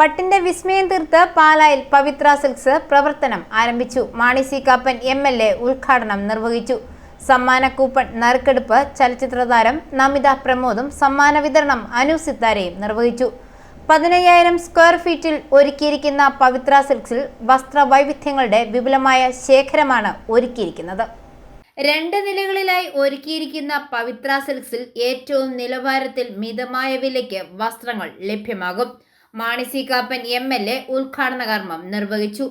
പട്ടിന്റെ വിസ്മയം തീർത്ത് പാലായിൽ പവിത്ര സിൽക്സ് പ്രവർത്തനം ആരംഭിച്ചു. Mani C Kappan M L A ഉദ്ഘാടനം നിർവഹിച്ചു. സമ്മാന കൂപ്പൺ നറുക്കെടുപ്പ് ചലച്ചിത്ര താരം നമിത പ്രമോദും സമ്മാന വിതരണം അനു സിത്താരയും നിർവഹിച്ചു. പതിനയ്യായിരം സ്ക്വയർ ഫീറ്റിൽ ഒരുക്കിയിരിക്കുന്ന പവിത്ര സിൽക്സിൽ വസ്ത്ര വൈവിധ്യങ്ങളുടെ വിപുലമായ ശേഖരമാണ് ഒരുക്കിയിരിക്കുന്നത്. രണ്ട് നിലകളിലായി ഒരുക്കിയിരിക്കുന്ന പവിത്ര സിൽക്സിൽ ഏറ്റവും നിലവാരത്തിൽ മിതമായ വിലയ്ക്ക് വസ്ത്രങ്ങൾ ലഭ്യമാകും. Mani C Kappan M L A ഉദ്ഘാടന കർമ്മം നിർവഹിച്ചു.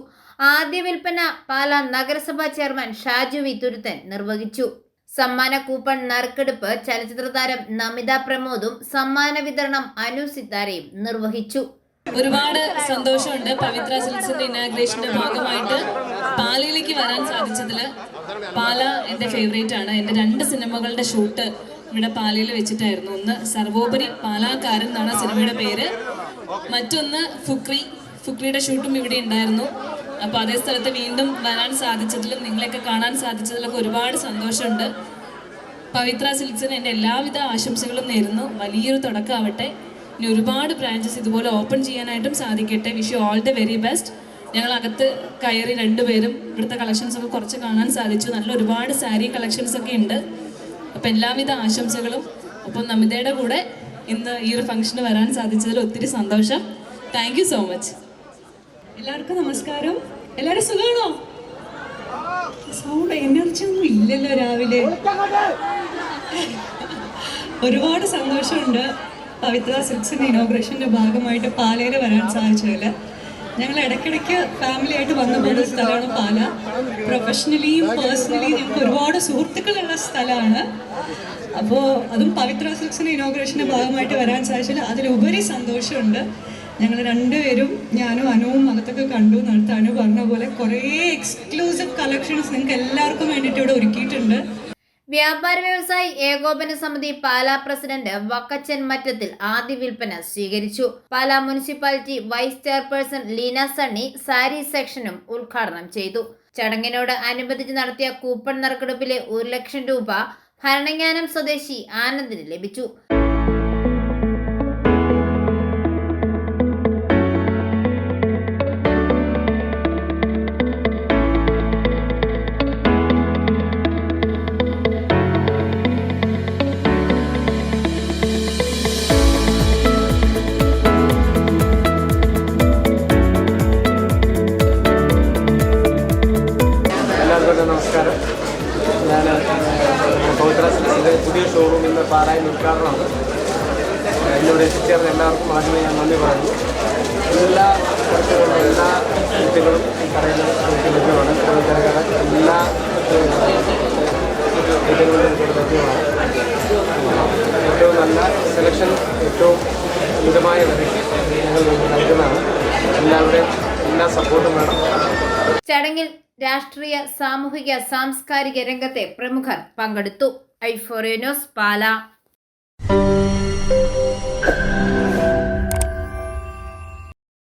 ആദ്യ വിൽപ്പന പാലാ നഗരസഭാ ചെയർമാൻ ഷാജു വി തുരുത്തൻ നിർവഹിച്ചു. സമ്മാന കൂപ്പൺ നറുക്കെടുപ്പ് ചലച്ചിത്ര താരം നമിത പ്രമോദും സമ്മാന വിതരണം അനു സിത്താരയും നിർവഹിച്ചു. ഒരുപാട് സന്തോഷമുണ്ട് പവിത്ര സിൽസിന്റെ ഇനാഗ്രേഷന്റെ ഭാഗമായിട്ട് പാലയിലേക്ക് വരാൻ സാധിച്ചതിൽ പാല എന്റെ ഫേവറേറ്റ് ആണ്. എന്റെ രണ്ട് സിനിമകളുടെ ഷൂട്ട് ഇവിടെ പാലയിൽ വെച്ചിട്ടായിരുന്നു. ഒന്ന് സർവോപരി പാലാക്കാരൻ എന്നാണ് സിനിമയുടെ പേര്. മറ്റൊന്ന് ഫുക്രി. ഫുക്രിയുടെ ഷൂട്ടും ഇവിടെ ഉണ്ടായിരുന്നു. അപ്പോൾ അതേ സ്ഥലത്ത് വീണ്ടും വരാൻ സാധിച്ചതിലും നിങ്ങളെയൊക്കെ കാണാൻ സാധിച്ചതിലൊക്കെ ഒരുപാട് സന്തോഷമുണ്ട്. പവിത്ര സിൽക്സിന് എന്റെ എല്ലാവിധ ആശംസകളും നേരുന്നു. വലിയൊരു തുടക്കമാവട്ടെ. ഇനി ഒരുപാട് ബ്രാഞ്ചസ് ഇതുപോലെ ഓപ്പൺ ചെയ്യാനായിട്ടും സാധിക്കട്ടെ. Wish you all the very best. ഞങ്ങൾ അകത്ത് കയറി രണ്ടുപേരും ഇവിടുത്തെ കളക്ഷൻസ് ഒക്കെ കുറച്ച് കാണാൻ സാധിച്ചു. നല്ല ഒരുപാട് സാരി കളക്ഷൻസ് ഒക്കെ ഉണ്ട്. അപ്പം എല്ലാവിധ ആശംസകളും. ഒപ്പം നമിതയുടെ കൂടെ ഇന്ന് ഈ ഒരു ഫംഗ്ഷന് വരാൻ സാധിച്ചതിൽ ഒത്തിരി സന്തോഷം. താങ്ക് യു സോ മച്ച് എല്ലാവർക്കും നമസ്കാരം. എല്ലാവരും സുഖമാണോ? സൗണ്ട് എനർജി ഒന്നും ഇല്ലല്ലോ രാവിലെ. ഒരുപാട് സന്തോഷമുണ്ട്. പവിത്ര സിൽക്സിന്റെ ഇനോഗ്രേഷന്റെ ഭാഗമായിട്ട് പാലയിൽ വരാൻ സാധിച്ചതിൽ ഞങ്ങൾ ഇടയ്ക്കിടയ്ക്ക് ഫാമിലി ആയിട്ട് വന്നു പോകുന്ന സ്ഥലമാണ് പാല. പ്രൊഫഷണലിയും പേഴ്സണലിയും ഞങ്ങൾക്ക് ഒരുപാട് സുഹൃത്തുക്കളുള്ള സ്ഥലമാണ്. അപ്പോൾ അതും പവിത്ര സിൽക്സിന്റെ ഇനോഗ്രേഷന്റെ ഭാഗമായിട്ട് വരാൻ സാധിച്ചതിൽ അതിലുപരി സന്തോഷമുണ്ട്. ഞങ്ങൾ രണ്ടുപേരും ഞാനും അനുവും അകത്തൊക്കെ കണ്ടു നടത്താനും പറഞ്ഞ പോലെ കുറേ എക്സ്ക്ലൂസീവ് കളക്ഷൻസ് നിങ്ങൾക്ക് എല്ലാവർക്കും വേണ്ടിയിട്ട് ഇവിടെ ഒരുക്കിയിട്ടുണ്ട്. വ്യാപാര വ്യവസായി ഏകോപന സമിതി പാലാ പ്രസിഡന്റ് വക്കച്ചൻ മറ്റത്തിൽ ആദ്യ വിൽപ്പന സ്വീകരിച്ചു. Pala municipality vice chairperson Leena Sunny sari സെക്ഷനും ഉദ്ഘാടനം ചെയ്തു. ചടങ്ങിനോട് അനുബന്ധിച്ച് നടത്തിയ കൂപ്പൺ നറുക്കെടുപ്പിലെ ഒരു ലക്ഷം രൂപ ഭരണങ്ങാനം സ്വദേശി ആനന്ദിന് ലഭിച്ചു. ഞാൻ പവിത്ര സിൽസിന്റെ പുതിയ ഷോറൂം ഇന്ന് പാറായി ഉദ്ഘാടനമാണ് എന്നോട് എത്തിച്ചേർന്ന എല്ലാവർക്കും ആദ്യമേ ഞാൻ നന്ദി പറയുന്നു എല്ലാ വർക്കുകളും എല്ലാ കുട്ടികളും ഈ കടയിൽ ലഭ്യമാണ് തിരക്കട എല്ലാ ഇവിടെ ലഭ്യമാണ് ഏറ്റവും നല്ല സെലക്ഷൻ ഏറ്റവും മിതമായ വിലയ്ക്ക് ഞങ്ങൾ നൽകുന്നതാണ് എല്ലാവരുടെയും എല്ലാ സപ്പോർട്ടും വേണം ചടങ്ങിൽ രാഷ്ട്രീയ സാമൂഹിക സാംസ്കാരിക രംഗത്തെ പ്രമുഖർ പങ്കെടുത്തു. ഐഫോറിയ ന്യൂസ് പാല.